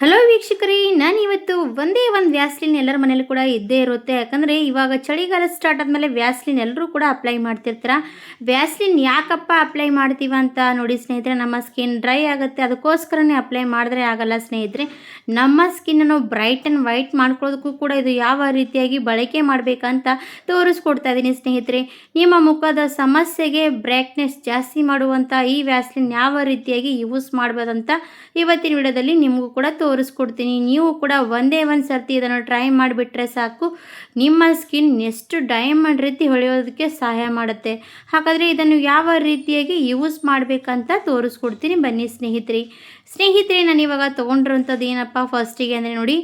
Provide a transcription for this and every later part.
Hello ವೀಕ್ಷಕರೇ. ನಾನು ಇವತ್ತು ಒಂದೇ ಒಂದು ವ್ಯಾಸ್ಲಿನ್ ಎಲ್ಲರ ಮನೇಲಿ ಕೂಡ ಇದ್ದೇ ಇರುತ್ತೆ. ಯಾಕಂದರೆ ಇವಾಗ ಚಳಿಗಾಲ ಸ್ಟಾರ್ಟ್ ಆದಮೇಲೆ ವ್ಯಾಸ್ಲಿನ್ ಎಲ್ಲರೂ ಕೂಡ ಅಪ್ಲೈ ಮಾಡ್ತಿರ್ತಾರೆ? ವ್ಯಾಸ್ಲಿನ್ ಯಾಕಪ್ಪ ಅಪ್ಲೈ ಮಾಡ್ತೀವ ಅಂತ ನೋಡಿ ಸ್ನೇಹಿತರೆ, ನಮ್ಮ ಸ್ಕಿನ್ ಡ್ರೈ ಆಗುತ್ತೆ. ಅದಕ್ಕೋಸ್ಕರನೇ ಅಪ್ಲೈ ಮಾಡಿದ್ರೆ ಆಗಲ್ಲ ಸ್ನೇಹಿತರೆ. ನಮ್ಮ ಸ್ಕಿನ್ನನ್ನು ಬ್ರೈಟ್ ಆ್ಯಂಡ್ ವೈಟ್ ಮಾಡ್ಕೊಳ್ಳೋದಕ್ಕೂ ಕೂಡ ಇದು ಯಾವ ರೀತಿಯಾಗಿ ಬಳಕೆ ಮಾಡಬೇಕಂತ ತೋರಿಸ್ಕೊಡ್ತಾ ಇದ್ದೀನಿ ಸ್ನೇಹಿತರೆ. ನಿಮ್ಮ ಮುಖದ ಸಮಸ್ಯೆಗೆ ಬ್ರೈಟ್ನೆಸ್ ಜಾಸ್ತಿ ಮಾಡುವಂಥ ಈ ವ್ಯಾಸ್ಲಿನ್ ಯಾವ ರೀತಿಯಾಗಿ ಯೂಸ್ ಮಾಡ್ಬೋದಂತ ಇವತ್ತಿನ ವಿಡಿಯೋದಲ್ಲಿ ನಿಮಗೂ ಕೂಡ ತೋರಿಸ್ಕೊಡ್ತೀನಿ. ನೀವು ಕೂಡ ಒಂದೇ ಒಂದು ಸರ್ತಿ ಇದನ್ನು ಟ್ರೈ ಮಾಡಿಬಿಟ್ರೆ ಸಾಕು. ನಿಮ್ಮ ಸ್ಕಿನ್ ಎಷ್ಟು ಡೈಮಂಡ್ ರೀತಿ ಹೊಳೆಯೋದಕ್ಕೆ ಸಹಾಯ ಮಾಡುತ್ತೆ. ಹಾಗಾದರೆ ಇದನ್ನು ಯಾವ ರೀತಿಯಾಗಿ ಯೂಸ್ ಮಾಡಬೇಕಂತ ತೋರಿಸ್ಕೊಡ್ತೀನಿ. ಬನ್ನಿ ಸ್ನೇಹಿತರೆ. ಸ್ನೇಹಿತರೆ, ನಾನು ಇವಾಗ ತೊಗೊಂಡಿರೋಂಥದ್ದು ಏನಪ್ಪ? ಫಸ್ಟಿಗೆ ಅಂದರೆ ನೋಡಿ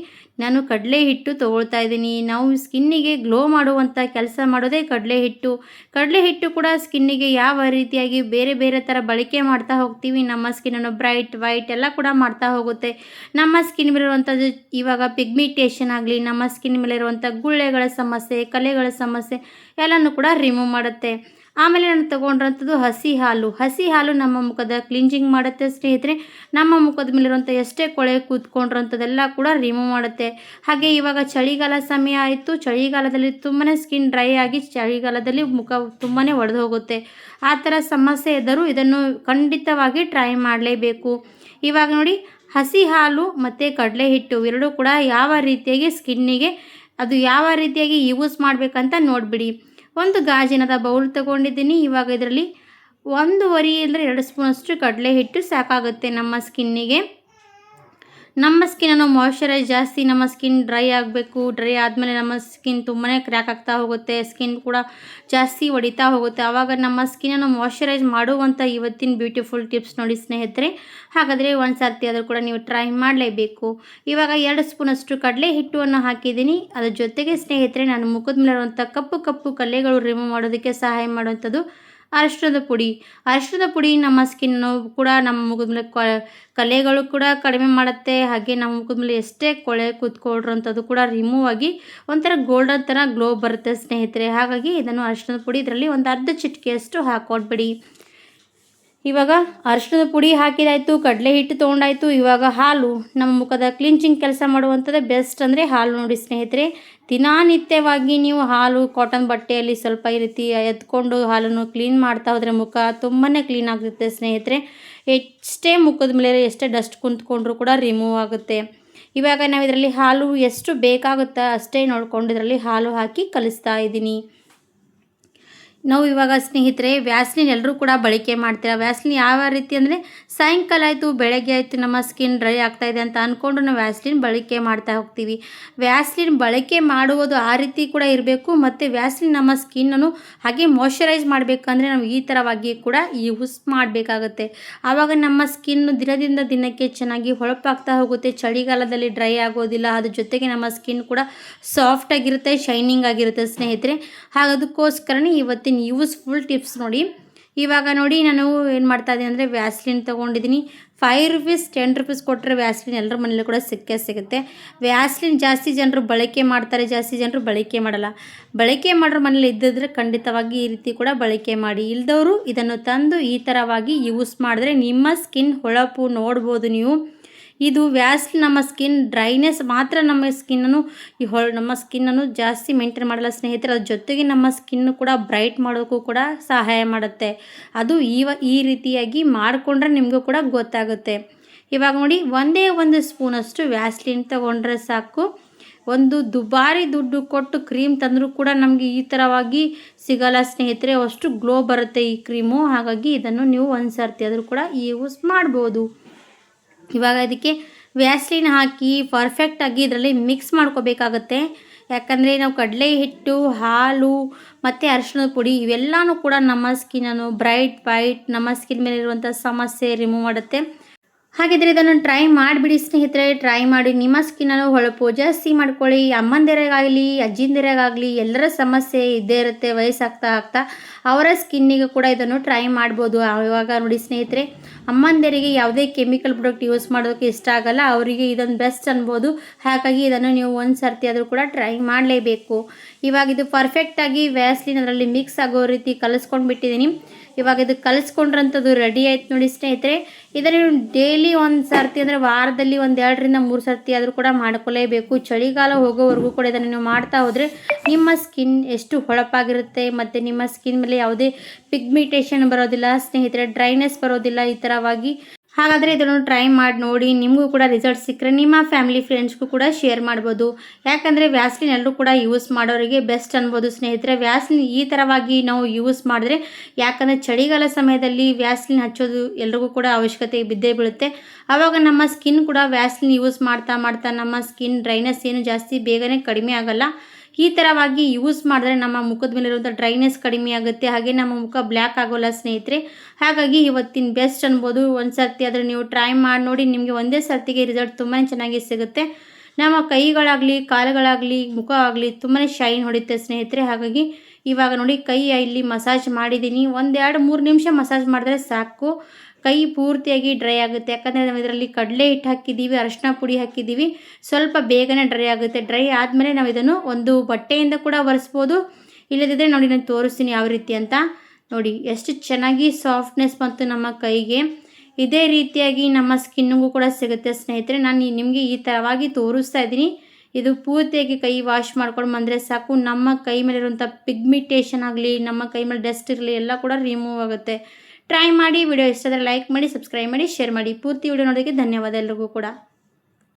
ನಾನು ಕಡಲೆ ಹಿಟ್ಟು ತೊಗೊಳ್ತಾ ಇದ್ದೀನಿ. ನಾವು ಸ್ಕಿನ್ನಿಗೆ ಗ್ಲೋ ಮಾಡುವಂಥ ಕೆಲಸ ಮಾಡೋದೇ ಕಡಲೆ ಹಿಟ್ಟು. ಕಡಲೆ ಹಿಟ್ಟು ಕೂಡ ಸ್ಕಿನ್ನಿಗೆ ಯಾವ ರೀತಿಯಾಗಿ ಬೇರೆ ಬೇರೆ ಥರ ಬಳಕೆ ಮಾಡ್ತಾ ಹೋಗ್ತೀವಿ. ನಮ್ಮ ಸ್ಕಿನ್ನನ್ನು ಬ್ರೈಟ್, ವೈಟ್ ಎಲ್ಲ ಕೂಡ ಮಾಡ್ತಾ ಹೋಗುತ್ತೆ. ನಮ್ಮ ಸ್ಕಿನ್ ಮೇಲಿರುವಂಥದ್ದು ಇವಾಗ ಪಿಗ್ಮಿಟೇಷನ್ ಆಗಲಿ, ನಮ್ಮ ಸ್ಕಿನ್ ಮೇಲೆ ಇರುವಂಥ ಗುಳ್ಳೆಗಳ ಸಮಸ್ಯೆ, ಕಲೆಗಳ ಸಮಸ್ಯೆ ಎಲ್ಲನೂ ಕೂಡ ರಿಮೂವ್ ಮಾಡುತ್ತೆ. ಆಮೇಲೆ ನಾನು ತೊಗೊಂಡ್ರಂಥದ್ದು ಹಸಿ ಹಾಲು. ಹಸಿ ಹಾಲು ನಮ್ಮ ಮುಖದ ಕ್ಲಿಂಜಿಂಗ್ ಮಾಡುತ್ತೆ ಸ್ನೇಹಿತರೆ. ನಮ್ಮ ಮುಖದ ಮೇಲಿರುವಂಥ ಎಷ್ಟೇ ಕೊಳೆ ಕೂತ್ಕೊಂಡಿರೋಂಥದ್ದೆಲ್ಲ ಕೂಡ ರಿಮೂವ್ ಮಾಡುತ್ತೆ. ಹಾಗೆ ಇವಾಗ ಚಳಿಗಾಲ ಸಮಯ ಆಯಿತು. ಚಳಿಗಾಲದಲ್ಲಿ ತುಂಬಾ ಸ್ಕಿನ್ ಡ್ರೈ ಆಗಿ ಚಳಿಗಾಲದಲ್ಲಿ ಮುಖ ತುಂಬಾ ಒಡೆದು ಹೋಗುತ್ತೆ. ಆ ಥರ ಸಮಸ್ಯೆ ಇದ್ದರೂ ಇದನ್ನು ಖಂಡಿತವಾಗಿ ಟ್ರೈ ಮಾಡಲೇಬೇಕು. ಇವಾಗ ನೋಡಿ, ಹಸಿ ಹಾಲು ಮತ್ತು ಕಡಲೆ ಹಿಟ್ಟು ಎರಡೂ ಕೂಡ ಯಾವ ರೀತಿಯಾಗಿ ಸ್ಕಿನ್ನಿಗೆ ಅದು ಯಾವ ರೀತಿಯಾಗಿ ಯೂಸ್ ಮಾಡಬೇಕಂತ ನೋಡಿಬಿಡಿ. ಒಂದು ಗಾಜಿನದ ಬೌಲ್ ತಗೊಂಡಿದ್ದೀನಿ. ಇವಾಗ ಇದರಲ್ಲಿ ಒಂದೂವರೆ ಇಲ್ಲದ್ರೆ ಎರಡು ಸ್ಪೂನಷ್ಟು ಕಡಲೆ ಹಿಟ್ಟು ಸಾಕಾಗುತ್ತೆ ನಮ್ಮ ಸ್ಕಿನ್ನಿಗೆ ನಮ್ಮ ಸ್ಕಿನ್ನನ್ನು ಮಾಯಿಶ್ಚರೈಸ್ ಜಾಸ್ತಿ ನಮ್ಮ ಸ್ಕಿನ್ ಡ್ರೈ ಆಗಬೇಕು ಡ್ರೈ ಆದಮೇಲೆ ನಮ್ಮ ಸ್ಕಿನ್ ತುಂಬಾ ಕ್ರ್ಯಾಕ್ ಆಗ್ತಾ ಹೋಗುತ್ತೆ ಸ್ಕಿನ್ ಕೂಡ ಜಾಸ್ತಿ ಹೊಡಿತಾ ಹೋಗುತ್ತೆ. ಆವಾಗ ನಮ್ಮ ಸ್ಕಿನ್ನನ್ನು ಮಾಯಶ್ಚರೈಸ್ ಮಾಡುವಂಥ ಇವತ್ತಿನ ಬ್ಯೂಟಿಫುಲ್ ಟಿಪ್ಸ್ ನೋಡಿ ಸ್ನೇಹಿತರೆ. ಹಾಗಾದರೆ ಒಂದು ಸರ್ತಿ ಆದರೂ ಕೂಡ ನೀವು ಟ್ರೈ ಮಾಡಲೇಬೇಕು. ಇವಾಗ ಎರಡು ಸ್ಪೂನಷ್ಟು ಕಡಲೆ ಹಿಟ್ಟುವನ್ನು ಹಾಕಿದ್ದೀನಿ. ಅದ್ರ ಜೊತೆಗೆ ಸ್ನೇಹಿತರೆ, ನಾನು ಮುಖದ ಮೇಲೆ ಇರುವಂಥ ಕಪ್ಪು ಕಪ್ಪು ಕಲೆಗಳು ರಿಮೂವ್ ಮಾಡೋದಕ್ಕೆ ಸಹಾಯ ಮಾಡುವಂಥದ್ದು ಅರಿಶಿಣದ ಪುಡಿ. ಅರಿಶಿಣದ ಪುಡಿ ನಮ್ಮ ಸ್ಕಿನ್ನು ಕೂಡ ನಮ್ಮ ಮುಖದ ಮೇಲೆ ಕಲೆಗಳು ಕೂಡ ಕಡಿಮೆ ಮಾಡುತ್ತೆ. ಹಾಗೆ ನಮ್ಮ ಮುಖದ ಮೇಲೆ ಎಷ್ಟೇ ಕೊಳೆ ಕೂತ್ಕೊಳ್ಳೋಂಥದ್ದು ಕೂಡ ರಿಮೂವ್ ಆಗಿ ಒಂಥರ ಗೋಲ್ಡನ್ ಥರ ಗ್ಲೋ ಬರುತ್ತೆ ಸ್ನೇಹಿತರೆ. ಹಾಗಾಗಿ ಇದನ್ನು ಅರಿಶಿಣದ ಪುಡಿ ಇದರಲ್ಲಿ ಒಂದು ಅರ್ಧ ಚಿಟಿಕೆಯಷ್ಟು ಹಾಕ್ಕೊಟ್ಬಿಡಿ ಇವಾಗ ಅರಿಶಿಣದ ಪುಡಿ ಹಾಕಿದಾಯಿತು, ಕಡಲೆ ಹಿಟ್ಟು ತೊಗೊಂಡಾಯಿತು. ಇವಾಗ ಹಾಲು, ನಮ್ಮ ಮುಖದ ಕ್ಲಿಂಚಿಂಗ್ ಕೆಲಸ ಮಾಡುವಂಥದ್ದು ಬೆಸ್ಟ್ ಅಂದರೆ ಹಾಲು ನೋಡಿ ಸ್ನೇಹಿತರೆ. ದಿನನಿತ್ಯವಾಗಿ ನೀವು ಹಾಲು ಕಾಟನ್ ಬಟ್ಟೆಯಲ್ಲಿ ಸ್ವಲ್ಪ ಈ ರೀತಿ ಎತ್ಕೊಂಡು ಹಾಲನ್ನು ಕ್ಲೀನ್ ಮಾಡ್ತಾ ಹೋದರೆ ಮುಖ ತುಂಬಾ ಕ್ಲೀನ್ ಆಗುತ್ತೆ ಸ್ನೇಹಿತರೆ. ಎಷ್ಟೇ ಮುಖದ ಮೇಲೆ ಎಷ್ಟೇ ಡಸ್ಟ್ ಕುಂತ್ಕೊಂಡ್ರೂ ಕೂಡ ರಿಮೂವ್ ಆಗುತ್ತೆ. ಇವಾಗ ನಾವು ಇದರಲ್ಲಿ ಹಾಲು ಎಷ್ಟು ಬೇಕಾಗುತ್ತೆ ಅಷ್ಟೇ ನೋಡ್ಕೊಂಡು ಇದರಲ್ಲಿ ಹಾಲು ಹಾಕಿ ಕಲಿಸ್ತಾ ಇದ್ದೀನಿ. ನಾವು ಇವಾಗ ಸ್ನೇಹಿತರೆ, ವ್ಯಾಸ್ಲಿನ್ ಎಲ್ಲರೂ ಕೂಡ ಬಳಕೆ ಮಾಡ್ತೀರಾ? ವ್ಯಾಸ್ಲಿನ್ ಯಾವ ರೀತಿ ಅಂದರೆ ಸಾಯಂಕಾಲ ಆಯಿತು, ಬೆಳಗ್ಗೆ ಆಯಿತು, ನಮ್ಮ ಸ್ಕಿನ್ ಡ್ರೈ ಆಗ್ತಾ ಇದೆ ಅಂತ ಅಂದ್ಕೊಂಡು ನಾವು ವ್ಯಾಸ್ಲಿನ್ ಬಳಕೆ ಮಾಡ್ತಾ ಹೋಗ್ತೀವಿ. ವ್ಯಾಸ್ಲಿನ್ ಬಳಕೆ ಮಾಡುವುದು ಆ ರೀತಿ ಕೂಡ ಇರಬೇಕು, ಮತ್ತು ವ್ಯಾಸ್ಲಿನ್ ನಮ್ಮ ಸ್ಕಿನ್ನನ್ನು ಹಾಗೆ ಮಾಯ್ಶ್ಚರೈಸ್ ಮಾಡಬೇಕಂದ್ರೆ ನಾವು ಈ ಥರವಾಗಿ ಕೂಡ ಯೂಸ್ ಮಾಡಬೇಕಾಗುತ್ತೆ. ಆವಾಗ ನಮ್ಮ ಸ್ಕಿನ್ನು ದಿನದಿಂದ ದಿನಕ್ಕೆ ಚೆನ್ನಾಗಿ ಹೊಳಪಾಗ್ತಾ ಹೋಗುತ್ತೆ, ಚಳಿಗಾಲದಲ್ಲಿ ಡ್ರೈ ಆಗೋದಿಲ್ಲ, ಅದ್ರ ಜೊತೆಗೆ ನಮ್ಮ ಸ್ಕಿನ್ ಕೂಡ ಸಾಫ್ಟ್ ಆಗಿರುತ್ತೆ ಶೈನಿಂಗ್ ಆಗಿರುತ್ತೆ ಸ್ನೇಹಿತರೆ. ಹಾಗದಕ್ಕೋಸ್ಕರನೇ ಇವತ್ತಿನ ಯೂಸ್ಫುಲ್ ಟಿಪ್ಸ್ ನೋಡಿ. ಇವಾಗ ನೋಡಿ ನಾನು ಏನು ಮಾಡ್ತಾ ಇದ್ದೀನಿ ಅಂದರೆ ವ್ಯಾಸ್ಲಿನ್ ತೊಗೊಂಡಿದ್ದೀನಿ. ಫೈವ್ ರುಪೀಸ್ ಟೆನ್ ರುಪೀಸ್ ಕೊಟ್ಟರೆ ವ್ಯಾಸ್ಲಿನ್ ಎಲ್ಲರ ಮನೇಲಿ ಕೂಡ ಸಿಕ್ಕೇ ಸಿಗುತ್ತೆ. ವ್ಯಾಸ್ಲಿನ್ ಜಾಸ್ತಿ ಜನರು ಬಳಕೆ ಮಾಡ್ತಾರೆ, ಜಾಸ್ತಿ ಜನರು ಬಳಕೆ ಮಾಡಲ್ಲ. ಬಳಕೆ ಮಾಡೋರ ಮನೇಲಿ ಇದ್ದಿದ್ರೆ ಖಂಡಿತವಾಗಿ ಈ ರೀತಿ ಕೂಡ ಬಳಕೆ ಮಾಡಿ. ಇಲ್ದವರು ಇದನ್ನು ತಂದು ಈ ಥರವಾಗಿ ಯೂಸ್ ಮಾಡಿದ್ರೆ ನಿಮ್ಮ ಸ್ಕಿನ್ ಹೊಳಪು ನೋಡ್ಬೋದು ನೀವು. ಇದು ವ್ಯಾಸ್ಲಿ ನಮ್ಮ ಸ್ಕಿನ್, ಡ್ರೈನೆಸ್ ಮಾತ್ರ ನಮ್ಮ ಸ್ಕಿನ್ನನ್ನು, ಈ ಹೊ ನಮ್ಮ ಸ್ಕಿನ್ನನ್ನು ಜಾಸ್ತಿ ಮೇಂಟೈನ್ ಮಾಡಲ್ಲ ಸ್ನೇಹಿತರೆ. ಅದ್ರ ಜೊತೆಗೆ ನಮ್ಮ ಸ್ಕಿನ್ನು ಕೂಡ ಬ್ರೈಟ್ ಮಾಡೋಕ್ಕೂ ಕೂಡ ಸಹಾಯ ಮಾಡುತ್ತೆ. ಅದು ಈವ, ಈ ರೀತಿಯಾಗಿ ಮಾಡಿಕೊಂಡ್ರೆ ನಿಮಗೂ ಕೂಡ ಗೊತ್ತಾಗುತ್ತೆ. ಇವಾಗ ನೋಡಿ, ಒಂದೇ ಒಂದು ಸ್ಪೂನಷ್ಟು ವ್ಯಾಸ್ಲಿನ್ ತಗೊಂಡ್ರೆ ಸಾಕು. ಒಂದು ದುಬಾರಿ ದುಡ್ಡು ಕೊಟ್ಟು ಕ್ರೀಮ್ ತಂದರೂ ಕೂಡ ನಮಗೆ ಈ ಥರವಾಗಿ ಸಿಗಲ್ಲ ಸ್ನೇಹಿತರೆ. ಅಷ್ಟು ಗ್ಲೋ ಬರುತ್ತೆ ಈ ಕ್ರೀಮು. ಹಾಗಾಗಿ ಇದನ್ನು ನೀವು ಒಂದು ಸರ್ತಿ ಆದರೂ ಕೂಡ ಯೂಸ್ ಮಾಡ್ಬೋದು. ಇವಾಗ ಅದಕ್ಕೆ ವ್ಯಾಸ್ಲಿನ್ ಹಾಕಿ ಪರ್ಫೆಕ್ಟಾಗಿ ಇದರಲ್ಲಿ ಮಿಕ್ಸ್ ಮಾಡ್ಕೋಬೇಕಾಗತ್ತೆ. ಯಾಕಂದರೆ ನಾವು ಕಡಲೆ ಹಿಟ್ಟು, ಹಾಲು ಮತ್ತು ಅರಿಶಿಣದ ಪುಡಿ ಇವೆಲ್ಲನೂ ಕೂಡ ನಮ್ಮ ಸ್ಕಿನ್ನನ್ನು ಬ್ರೈಟ್ ವೈಟ್ ನಮ್ಮ ಸ್ಕಿನ್ ಮೇಲೆ ಇರುವಂಥ ಸಮಸ್ಯೆ ರಿಮೂವ್ ಮಾಡುತ್ತೆ. ಹಾಗಿದ್ರೆ ಇದನ್ನು ಟ್ರೈ ಮಾಡಿಬಿಡಿ ಸ್ನೇಹಿತರೆ ಟ್ರೈ ಮಾಡಿ. ನಿಮ್ಮ ಸ್ಕಿನ್ನನ್ನು ಹೊಳಪು. ಜಾಸ್ತಿ ಮಾಡ್ಕೊಳ್ಳಿ. ಅಮ್ಮಂದಿರಾಗಲಿ ಅಜ್ಜಿಂದಿರಾಗಲಿ ಎಲ್ಲರ ಸಮಸ್ಯೆ ಇದ್ದೇ ಇರುತ್ತೆ, ವಯಸ್ಸಾಗ್ತಾ ಆಗ್ತಾ. ಅವರ ಸ್ಕಿನ್ನಿಗೆ ಕೂಡ ಇದನ್ನು ಟ್ರೈ ಮಾಡ್ಬೋದು. ಆವಾಗ ನೋಡಿ ಸ್ನೇಹಿತರೆ ಅಮ್ಮಂದಿರಿಗೆ ಯಾವುದೇ ಕೆಮಿಕಲ್ ಪ್ರಾಡಕ್ಟ್ ಯೂಸ್ ಮಾಡೋದಕ್ಕೆ ಇಷ್ಟ ಆಗಲ್ಲ. ಅವರಿಗೆ ಇದೊಂದು ಬೆಸ್ಟ್ ಅನ್ಬೋದು. ಹಾಗಾಗಿ ಇದನ್ನು ನೀವು ಒಂದು ಸರ್ತಿ ಆದರೂ ಕೂಡ ಟ್ರೈ ಮಾಡಲೇಬೇಕು. ಇವಾಗ ಇದು ಪರ್ಫೆಕ್ಟಾಗಿ ವ್ಯಾಸ್ಲಿನ್ ಅದರಲ್ಲಿ ಮಿಕ್ಸ್ ಆಗೋ ರೀತಿ ಕಲಿಸ್ಕೊಂಡು ಬಿಟ್ಟಿದ್ದೀನಿ ಇವಾಗ ಇದು ಕಲಿಸ್ಕೊಂಡ್ರಂಥದ್ದು ರೆಡಿ ಆಯ್ತು ನೋಡಿ ಸ್ನೇಹಿತರೆ. ಇದನ್ನು ನೀವು ಡೈಲಿ ಒಂದು ಸರ್ತಿ ಅಂದರೆ ವಾರದಲ್ಲಿ ಒಂದು ಎರಡರಿಂದ ಮೂರು ಸರ್ತಿ ಆದರೂ ಕೂಡ ಮಾಡ್ಕೊಳ್ಳೇಬೇಕು ಚಳಿಗಾಲ ಹೋಗೋವರೆಗೂ ಕೂಡ ಇದನ್ನು ನೀವು ಮಾಡ್ತಾ ಹೋದರೆ ನಿಮ್ಮ ಸ್ಕಿನ್ ಎಷ್ಟು ಹೊಳಪಾಗಿರುತ್ತೆ ಮತ್ತು ನಿಮ್ಮ ಸ್ಕಿನ್ ಮೇಲೆ ಯಾವುದೇ ಪಿಗ್ಮಿಟೇಷನ್ ಬರೋದಿಲ್ಲ, ಸ್ನೇಹಿತರೆ ಡ್ರೈನೆಸ್ ಬರೋದಿಲ್ಲ ಈ ಥರವಾಗಿ ಹಾಗಾದರೆ ಇದನ್ನು ಟ್ರೈ ಮಾಡಿ ನೋಡಿ, ನಿಮಗೂ ಕೂಡ ರಿಸಲ್ಟ್ ಸಿಕ್ಕರೆ ನಿಮ್ಮ ಫ್ಯಾಮಿಲಿ ಫ್ರೆಂಡ್ಸ್ಗೂ ಕೂಡ ಶೇರ್ ಮಾಡ್ಬೋದು. ಯಾಕಂದರೆ ವ್ಯಾಸ್ಲಿನ್ ಎಲ್ಲರೂ ಕೂಡ ಯೂಸ್ ಮಾಡೋರಿಗೆ ಬೆಸ್ಟ್ ಅನ್ಬೋದು. ಸ್ನೇಹಿತರೆ ವ್ಯಾಸ್ಲಿನ್ ಈ ಥರವಾಗಿ ನಾವು ಯೂಸ್ ಮಾಡಿದ್ರೆ, ಯಾಕಂದರೆ ಚಳಿಗಾಲ ಸಮಯದಲ್ಲಿ ವ್ಯಾಸ್ಲಿನ್ ಹಚ್ಚೋದು ಎಲ್ರಿಗೂ ಕೂಡ ಅವಶ್ಯಕತೆ ಬಿದ್ದೇ ಬೀಳುತ್ತೆ. ಆವಾಗ ನಮ್ಮ ಸ್ಕಿನ್ ಕೂಡ ವ್ಯಾಸ್ಲಿನ್ ಯೂಸ್ ಮಾಡ್ತಾ ಮಾಡ್ತಾ ನಮ್ಮ ಸ್ಕಿನ್ ಡ್ರೈನೆಸ್ ಏನು ಜಾಸ್ತಿ ಬೇಗನೆ ಕಡಿಮೆ ಆಗಲ್ಲ. ಈ ಥರವಾಗಿ ಯೂಸ್ ಮಾಡಿದ್ರೆ ನಮ್ಮ ಮುಖದ ಮೇಲಿರುವಂಥ ಡ್ರೈನೆಸ್ ಕಡಿಮೆ ಆಗುತ್ತೆ. ಹಾಗೆ ನಮ್ಮ ಮುಖ ಬ್ಲ್ಯಾಕ್ ಆಗೋಲ್ಲ ಸ್ನೇಹಿತರೆ. ಹಾಗಾಗಿ ಇವತ್ತಿನ ಬೆಸ್ಟ್ ಅನ್ಬೋದು. ಒಂದು ಸರ್ತಿ ಆದರೆ ನೀವು ಟ್ರೈ ಮಾಡಿ ನೋಡಿ, ನಿಮಗೆ ಒಂದೇ ಸರ್ತಿಗೆ ರಿಸಲ್ಟ್ ತುಂಬಾ ಚೆನ್ನಾಗಿ ಸಿಗುತ್ತೆ. ನಮ್ಮ ಕೈಗಳಾಗಲಿ, ಕಾಲುಗಳಾಗಲಿ, ಮುಖ ಆಗಲಿ ತುಂಬಾ ಶೈನ್ ಹೊಡಿತೆ ಸ್ನೇಹಿತರೆ. ಹಾಗಾಗಿ ಇವಾಗ ನೋಡಿ ಕೈ ಇಲ್ಲಿ ಮಸಾಜ್ ಮಾಡಿದ್ದೀನಿ. ಒಂದೆರಡು ಮೂರು ನಿಮಿಷ ಮಸಾಜ್ ಮಾಡಿದ್ರೆ ಸಾಕು. ಕೈ ಪೂರ್ತಿಯಾಗಿ ಡ್ರೈ ಆಗುತ್ತೆ. ಯಾಕಂದರೆ ನಾವು ಇದರಲ್ಲಿ ಕಡಲೆ ಹಿಟ್ಟು ಹಾಕಿದ್ದೀವಿ ಅರಶಿನ ಪುಡಿ ಹಾಕಿದ್ದೀವಿ. ಸ್ವಲ್ಪ ಬೇಗನೆ ಡ್ರೈ ಆಗುತ್ತೆ. ಡ್ರೈ ಆದಮೇಲೆ ನಾವು ಇದನ್ನು ಒಂದು ಬಟ್ಟೆಯಿಂದ ಕೂಡ ಒರೆಸ್ಬೋದು. ಇಲ್ಲದಿದ್ದರೆ ನೋಡಿ ನಾನು ತೋರಿಸ್ತೀನಿ ಯಾವ ರೀತಿ ಅಂತ. ನೋಡಿ, ಎಷ್ಟು ಚೆನ್ನಾಗಿ ಸಾಫ್ಟ್ನೆಸ್ ಬಂತು ನಮ್ಮ ಕೈಗೆ. ಇದೇ ರೀತಿಯಾಗಿ ನಮ್ಮ ಸ್ಕಿನ್ನಿಗೂ ಕೂಡ ಸಿಗುತ್ತೆ ಸ್ನೇಹಿತರೆ. ನಾನು ನಿಮಗೆ ಈ ಥರವಾಗಿ ತೋರಿಸ್ತಾ ಇದ್ದೀನಿ. ಇದು ಪೂರ್ತಿಯಾಗಿ ಕೈ ವಾಶ್ ಮಾಡ್ಕೊಂಡು ಬಂದರೆ ಸಾಕು. ನಮ್ಮ ಕೈ ಮೇಲಿರುವಂಥ ಪಿಗ್ಮಿಟೇಷನ್ ಆಗಲಿ, ನಮ್ಮ ಕೈ ಮೇಲೆ ಡಸ್ಟ್ ಇರಲಿ, ಎಲ್ಲ ಕೂಡ ರಿಮೂವ್ ಆಗುತ್ತೆ. ಟ್ರೈ ಮಾಡಿ ವಿಡಿಯೋ ಇಷ್ಟ ಆದರೆ ಲೈಕ್ ಮಾಡಿ ಸಬ್ಸ್ಕ್ರೈಬ್ ಮಾಡಿ ಶೇರ್ ಮಾಡಿ. ಪೂರ್ತಿ ವಿಡಿಯೋ ನೋಡೋದಕ್ಕೆ ಧನ್ಯವಾದ ಎಲ್ರಿಗೂ ಕೂಡ.